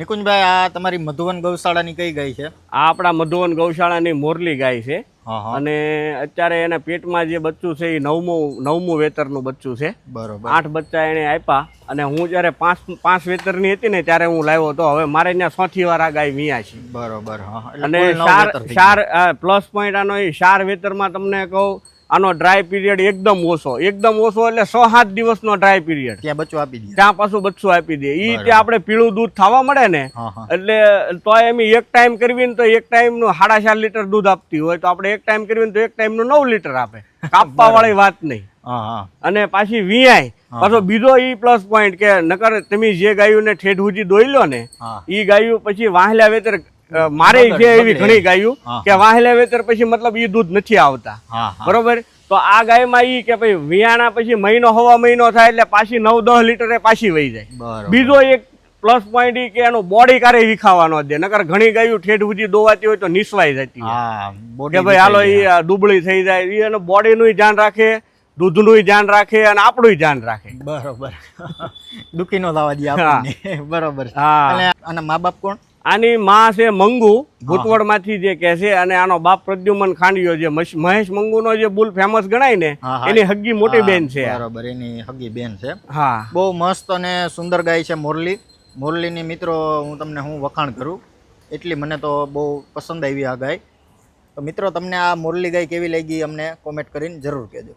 નિકુંજભાઈ આ તમારી મધુવન ગૌશાળાની કઈ ગાય છે? આ આપણા મધુવન ગૌશાળાની મોરલી ગાય છે. અને અત્યારે એના પેટમાં જે બચ્ચું છે એ નવમું નવમું વેતરનું બચ્ચું છે. બરોબર. આઠ બચ્ચા એને આપ્યા અને હું જ્યારે પાંચ પાંચ વેતરની હતી ને ત્યારે હું લાવ્યો હતો. હવે મારે ત્યાં સોથી વાર આ ગાય મિયા છે. બરોબર અને ચાર ચાર પ્લસ પોઈન્ટ આનો એ ચાર વેતરમાં તમને કહું આનો ડ્રાય પીરિયડ એકદમ ઓછો. એકદમ ઓછો એટલે છ સાત દિવસનો ડ્રાય પીરિયડ ત્યાં બચ્ચું આપી દે. ત્યાં પાછું બચ્ચું આપી દે. એ ત્યાં આપણે પીળું દૂધ થવા મળે ને એટલે તો એમ એક ટાઈમ કરવી ને તો એક ટાઈમનું સાડા ચાર લીટર દૂધ આપતી હોય તો આપણે એક ટાઈમ કરવી ને તો એક ટાઈમનું નવ લીટર આપે. કાપવા વાળી વાત નહીં. અને પાછી વીઆઈ પાછો બીજો ઈ પ્લસ પોઈન્ટ કે નકર તમે જે ગાયોને ઠેઠ ઉજી દોઈ લો ને ઈ ગાયું પછી વાહલા વેતર મારે છે એવી ઘણી ગાયું કે વાહલા વેતર પછી મતલબ એ દૂધ નથી આવતા. બરોબર? તો આ ગાયમાં ઈ કે ભાઈ વિયાણા પછી મહિનો હવા મહિનો થાય એટલે પાછી નવ દસ લીટરે પાછી વહી જાય. બીજો એક પ્લસ પોઈન્ટ ઈ કે એનું બોડી કારે વિખાવાનો દે. નકર ઘણી ગાયું ઠેઠ સુધી દોવાતી હોય તો નિસવાઈ જતી કે ભાઈ હાલો એ દુબળી થઈ જાય. ઈ એનું બોડીનું ધ્યાન રાખે દૂધનું ધ્યાન રાખે અને આપણું ધ્યાન રાખે. બરોબર. દુખી નો થવા દે આપણને. બરોબર. હા. અને મા બાપ કોણ? આની માં છે મંગુ ભૂતવડમાંથી જે કે છે અને આનો બાપ પ્રદ્યુમન ખાંડિયો જે મહેશ મહેશ મંગુનો જે બુલ ફેમસ ગણાય ને. એની હગી મોટી બેન છે. બરાબર બરોબર એની હગી બેન છે. હા. બહુ મસ્ત અને સુંદર ગાય છે મોરલી. મોરલીની મિત્રો હું તમને હું વખાણ કરું. એટલી મને તો બહુ પસંદ આવી આ ગાય. તો મિત્રો તમને આ મોરલી ગાય કેવી લાગી અમને કોમેન્ટ કરીને જરૂર કહેજો.